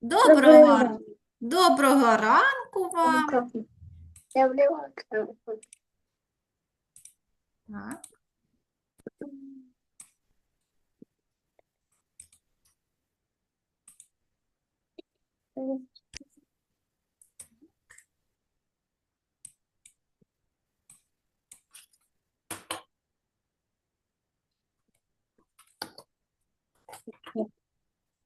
Доброго, доброго ранку. вам. Я влила Так.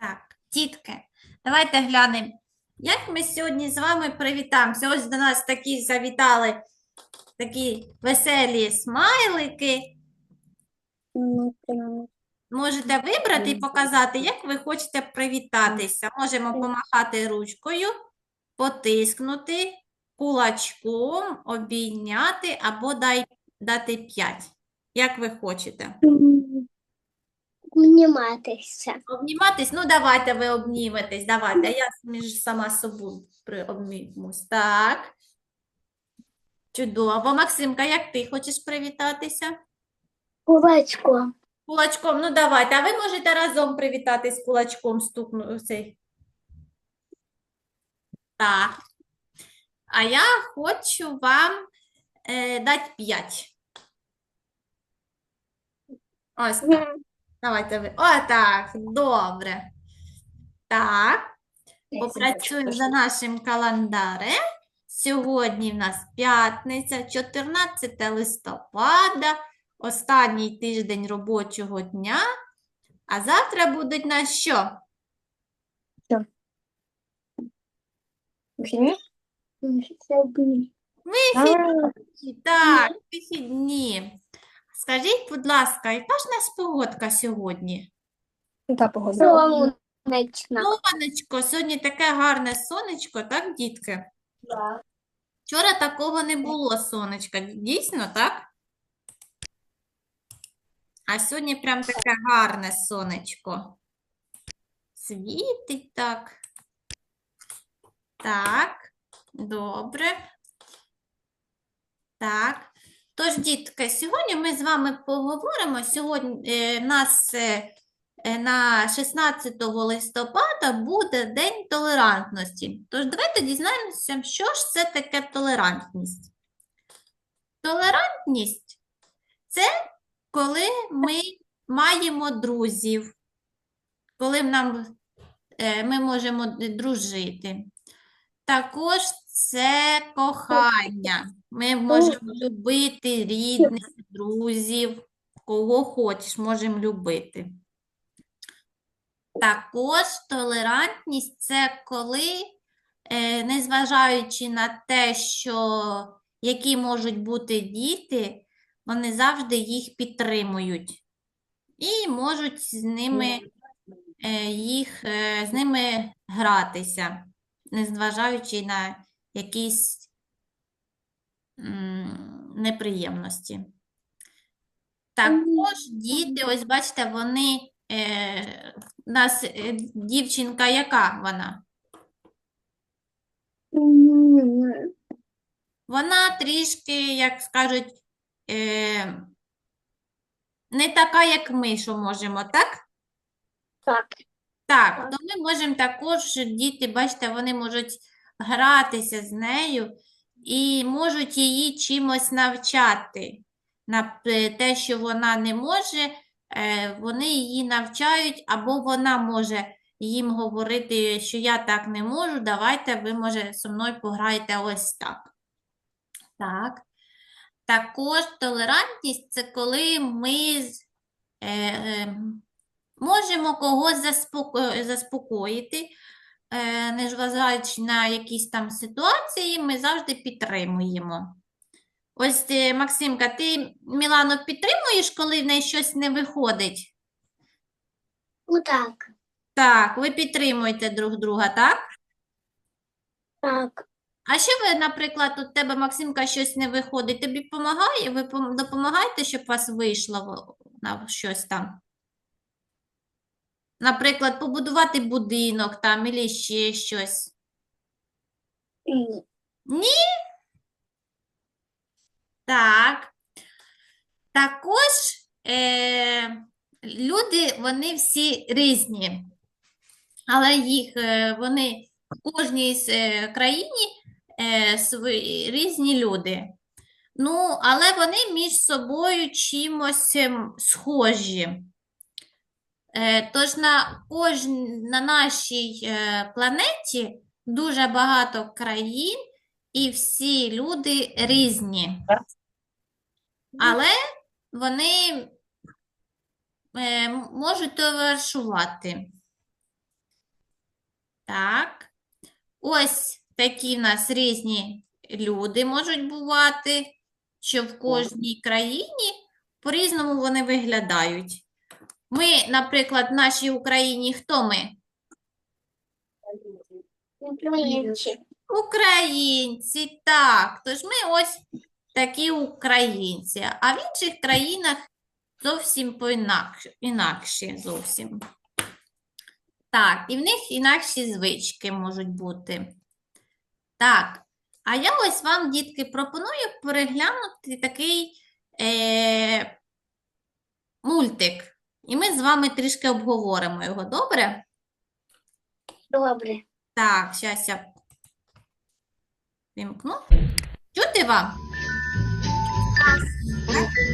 Так, дітки, давайте глянемо, як ми сьогодні з вами привітаємося. Ось до нас такі завітали такі веселі смайлики. Можете вибрати і показати, як ви хочете привітатися. Можемо помахати ручкою, потискнути, кулачком, обійняти або дай, дати 5. Як ви хочете? Обніматися. Обніматись? Ну, давайте ви обніметесь. Давайте. Я між сама собою обнімусь. Так. Чудово. Максимка, як ти хочеш привітатися? Кулачком. Кулачком, ну давайте. А ви можете разом привітатись кулачком стукну цей. Так. А я хочу вам е, дати 5. Ось так. Давайте ви. О, так, добре. Так. Попрацюємо за нашим календарем. Сьогодні в нас п'ятниця, 14 листопада, останній тиждень робочого дня. А завтра будуть на що? Вихідні. Так, вихідні. Скажіть, будь ласка, яка ж у нас погодка сьогодні? Та погода. Сонячна. Сонечко, сьогодні таке гарне сонечко, так, дітки? Вчора такого не було сонечка, дійсно, так? А сьогодні прям таке гарне сонечко. Світить так. Так, добре. Так. Тож, дітки, сьогодні ми з вами поговоримо. Сьогодні е, нас е, е, на 16 листопада буде День толерантності. Тож давайте дізнаємося, що ж це таке толерантність. Толерантність це коли ми маємо друзів, коли нам, ми можемо дружити. Також це кохання. Ми можемо любити рідних, друзів, кого хочеш, можемо любити. Також толерантність це коли, е, незважаючи на те, що які можуть бути діти, вони завжди їх підтримують і можуть з ними, е, їх, е, з ними гратися, незважаючи на якісь м, неприємності. Також діти, ось бачите, вони, е, у нас е, дівчинка, яка вона? Вона трішки, як скажуть, е, не така, як ми, що можемо, так? Так. Так, то ми можемо також, діти, бачите, вони можуть гратися з нею і можуть її чимось навчати. На е, те, що вона не може, е, вони її навчають, або вона може їм говорити, що я так не можу, давайте ви, може, зі мною пограєте ось так. Так. Також толерантність це коли ми е, можемо когось заспокоїти, незважаючи на якісь там ситуації, ми завжди підтримуємо. Ось Максимка, ти Мілану підтримуєш, коли в неї щось не виходить? Отак. Так, ви підтримуєте друг друга, так? Так. А що ви, наприклад, у тебе, Максимка, щось не виходить, тобі допомагає? Ви допомагаєте, щоб у вас вийшло на щось там? Наприклад, побудувати будинок там, або ще щось. Ні. Ні? Так. Також е, люди, вони всі різні. але їх е, вони в кожній з, е, країні е, свої, різні люди. Ну, але вони між собою чимось ем, схожі. Е, Тож на кож... на нашій е, планеті дуже багато країн, і всі люди різні. Але вони е, можуть товаришувати. Так. Ось такі в нас різні люди можуть бувати, що в кожній країні по-різному вони виглядають. Ми, наприклад, в нашій Україні хто ми? Українці. Українці, так. Тож ми ось такі українці. А в інших країнах зовсім поінакше, інакші зовсім. Так, і в них інакші звички можуть бути. Так, а я ось вам, дітки, пропоную переглянути такий е, мультик. І ми з вами трішки обговоримо його, добре? Добре. Так, зараз я вімкну. Чути вам? Що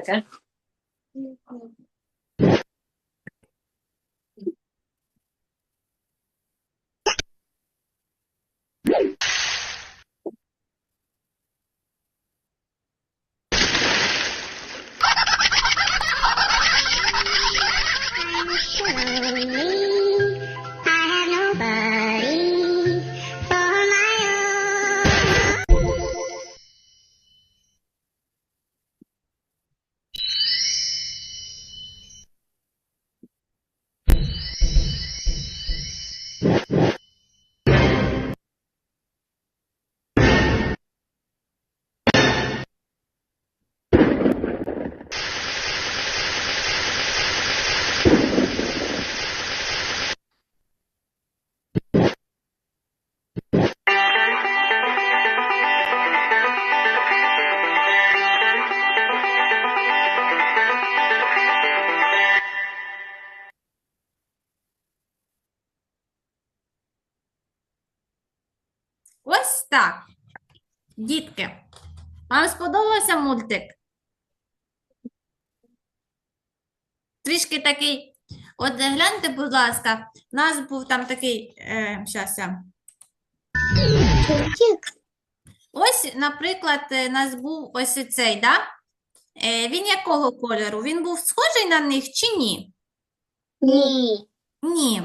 це таке? Ось так. Дітки, вам сподобався мультик? Трішки такий. От гляньте, будь ласка, у нас був там такий. Е, щас я. Ось, наприклад, е, у нас був ось цей, да? Е, він якого кольору? Він був схожий на них чи ні? Ні. Ні.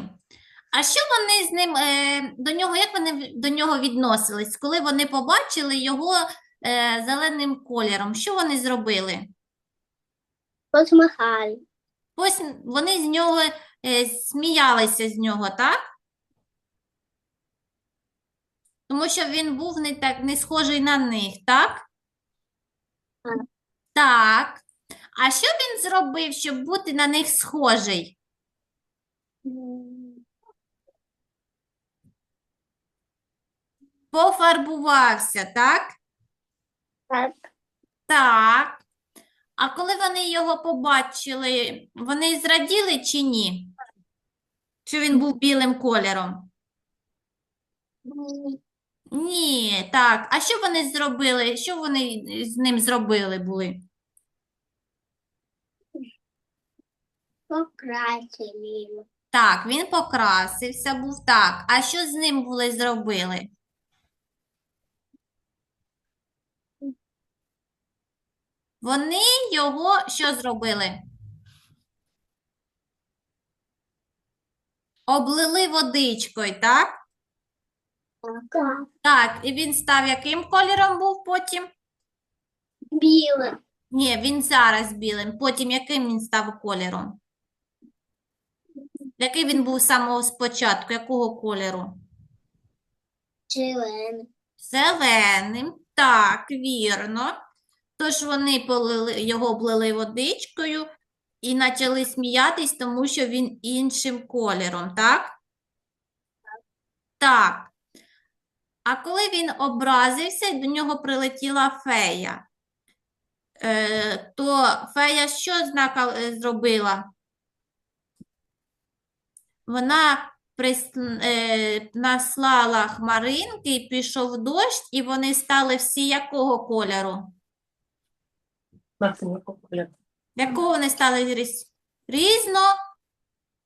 А що вони з ним, е, до нього, як вони до нього відносились, коли вони побачили його е, зеленим кольором? Що вони зробили? Посмахали. Ось вони з нього е, сміялися з нього, так? Тому що він був не так не схожий на них, так? Так. Так. А що він зробив, щоб бути на них схожий? Пофарбувався, так? Так. Так. А коли вони його побачили, вони зраділи чи ні? Що він був білим кольором? Ні. Ні, так. А що вони зробили? Що вони з ним зробили були? Покрасили. Так, він покрасився, був так. А що з ним були зробили? Вони його що зробили? Облили водичкою, так? Так. Так, і він став яким кольором був потім? Біле. Ні, він зараз білим. Потім яким він став кольором? Який він був з самого спочатку? Якого кольору? Зелений. Зеленим. Так, вірно. Тож вони полили, його облили водичкою і почали сміятись, тому що він іншим кольором, так? Так. А коли він образився, до нього прилетіла фея, е, то фея що знака е, зробила? Вона е, наслала хмаринки, пішов дощ, і вони стали всі якого кольору? Кольору? Якого вони стали різ- різно,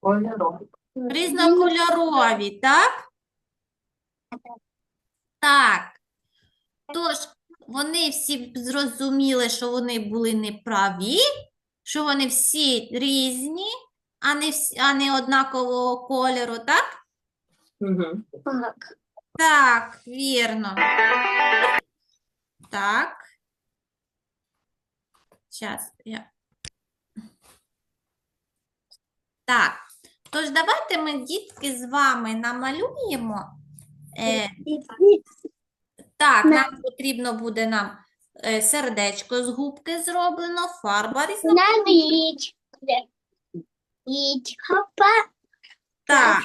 Кольору. різнокольорові, так? Так. Тож, вони всі зрозуміли, що вони були неправі, що вони всі різні, а не, всі, а не однакового кольору, так? Угу. Так. Так, вірно. Так. Зараз я. Так. Тож давайте ми, дітки, з вами намалюємо. Е, так, нам потрібно буде нам е, сердечко з губки зроблено, фарба різна. На річ. Річ. Так,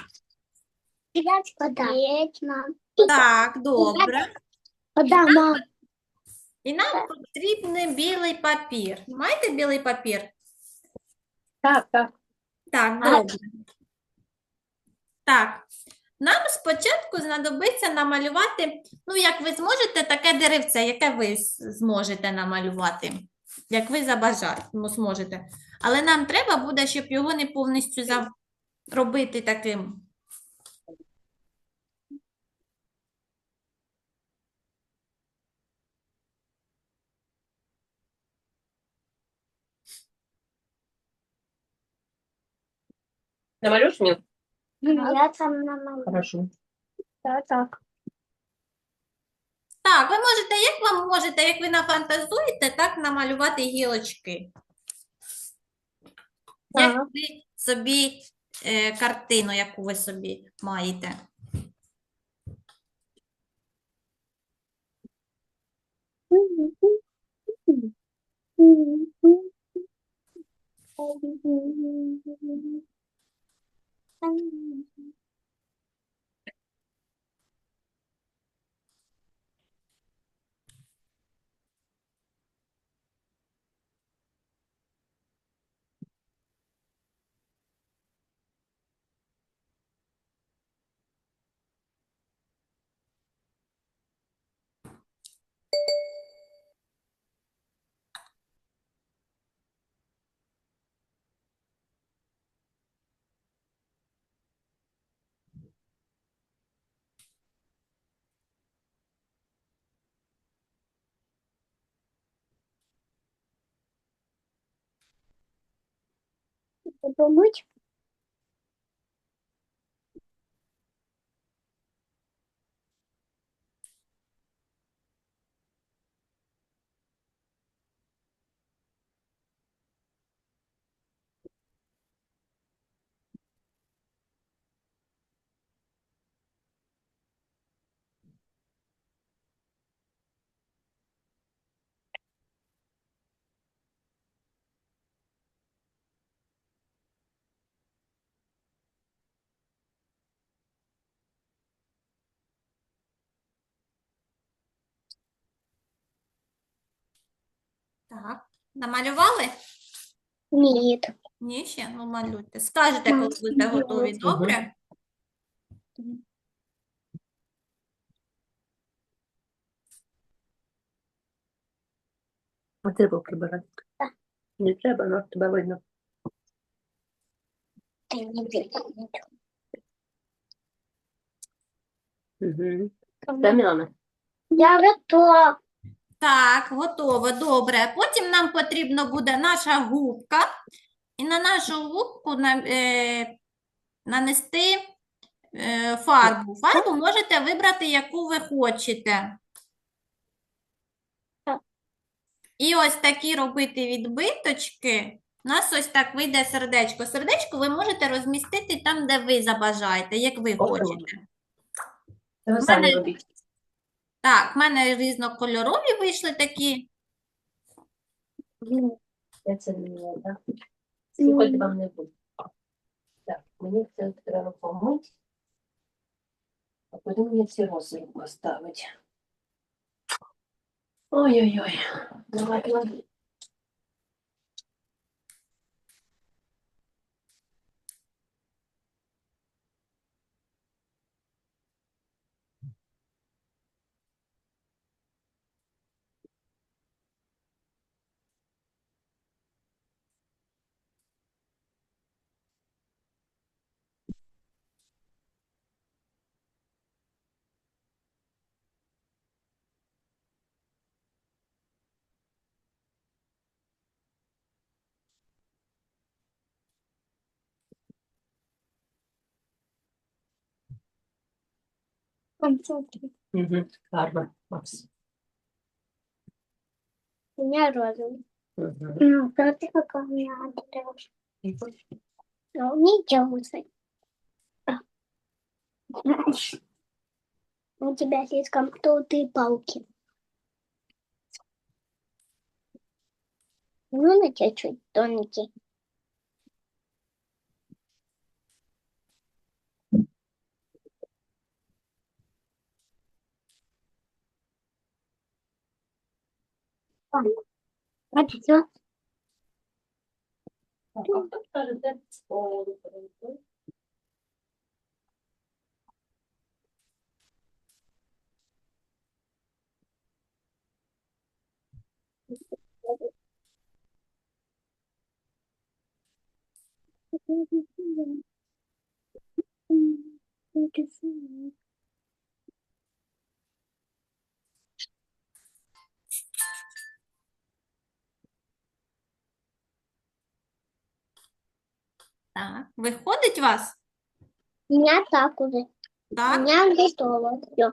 так, добре. І нам потрібен білий папір. Маєте білий папір? Так, так. Так, добре. Так, нам спочатку знадобиться намалювати, ну, як ви зможете, таке деревце, яке ви зможете намалювати, як ви забажаєте, ну, зможете. Але нам треба буде, щоб його не повністю робити таким. Намалюєш мені? Я там намалюю. Хорошо. Так, так. Так, ви можете, як вам можете, як ви нафантазуєте, так намалювати гілочки. Як ви собі е, картину, яку ви собі маєте. and Помочь? Так, намалювали? Ні. Ні, ще, ну малюйте. Скажете, коли будете готові, добре? А треба прибирати? Так. Не треба, але тебе видно. Ти не видно. Угу. Та, Мілана? Я готова. Так, готово, добре. Потім нам потрібно буде наша губка. І на нашу губку на, е, нанести е, фарбу. Фарбу можете вибрати, яку ви хочете. І ось такі робити відбиточки У нас ось так вийде сердечко. Сердечко ви можете розмістити там, де ви забажаєте, як ви хочете. Самі мене- робіть. Так, в мене різнокольорові вийшли такі. Я це не так. Слухайте вам не буду. Так, мені це треба помити. А потім мені ці рози поставити. Ой-ой-ой. Давай, давай. Угу. Гарно. Макс. У меня розовый. Угу. Ну, смотри, какая у меня отрезка. Ну, ничего себе. У тебя слишком толстые палки. Ну, на тебя чуть тонкий. А все. А хто виходить у вас? У меня так уже. У Так. меня готово. Все.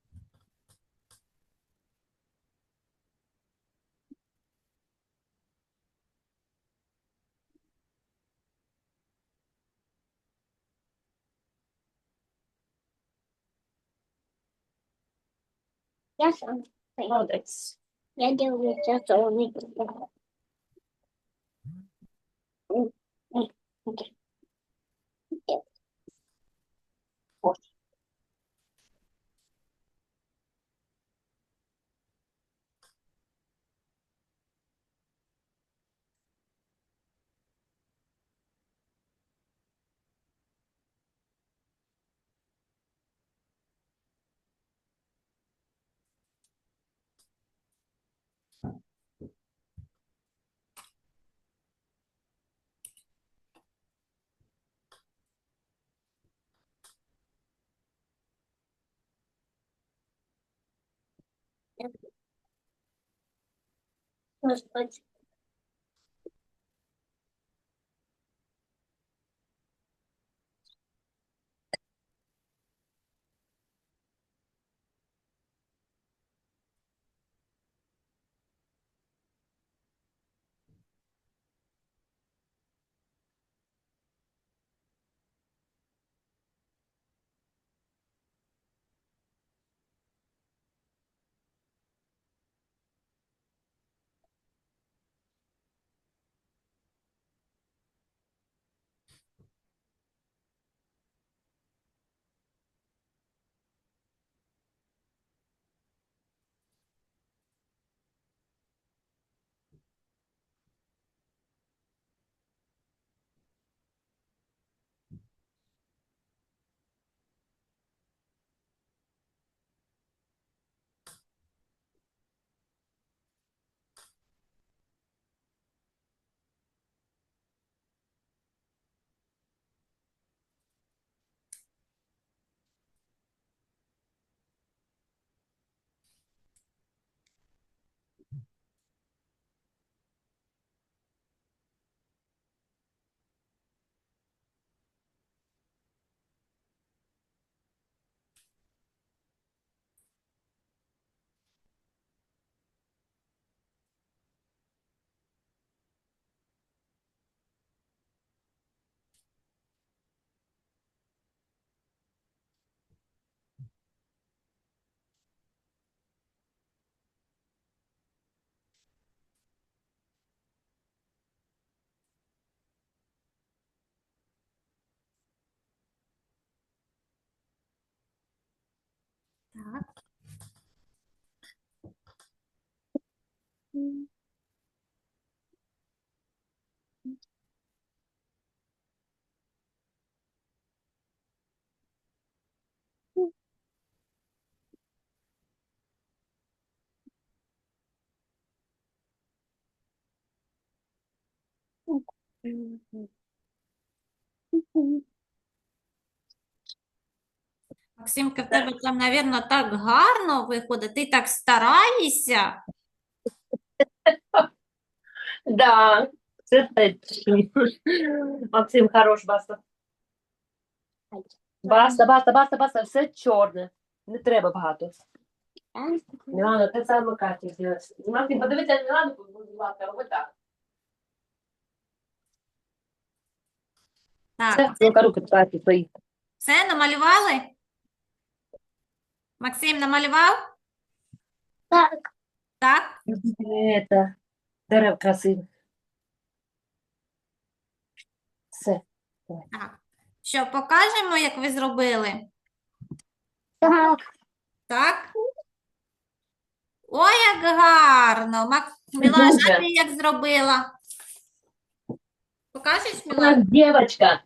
Я сам. Молодець. Я делаю сейчас солоный. Господи. 嗯。嗯。嗯。嗯。嗯。嗯。嗯。嗯。嗯。嗯。嗯。嗯。嗯。嗯。嗯。嗯。嗯。Максимка, в тебе там, мабуть, так гарно виходить. Ти так стараєшся. Да, це точно. Максим хорош, баста. Баста, баста, баста, баста, все чорне. Не треба багато. Мілана, те саме Катя зробила. Максим, подивися на Мілану, будь ласка, роби так. Так, Це руки твої. все намалювали? Максим намалював? Так, Так. Это, дерев красиві. Все. Так. Що, покажемо, як ви зробили? так. Так? Ой, як гарно. Мак... Мілаша, ти як зробила? Покажеш, Мілаша? Так, дівчинка.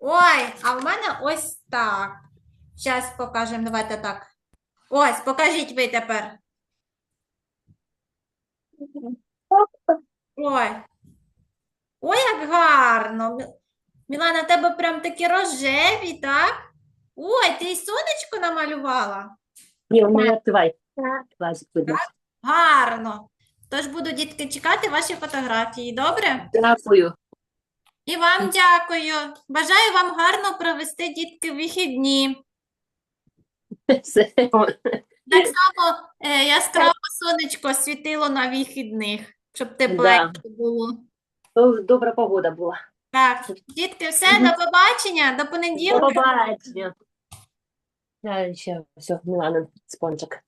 Ой, а в мене ось так. Зараз покажемо, давайте так. Ось, покажіть ви тепер. Ой. Ой, як гарно. Мі- Мілана, в тебе прям такі рожеві, так? Ой, ти і сонечко намалювала? Ні, у мене. Так. Ласка. Гарно. Тож буду, дітки, чекати ваші фотографії, добре? Дякую. І вам дякую. Бажаю вам гарно провести, дітки, вихідні. Так само е, яскраво сонечко світило на вихідних, щоб тепленько було. Добра погода була. Так, дітки, все, до побачення, до До побачення. Я ще все, Мілана, спончик.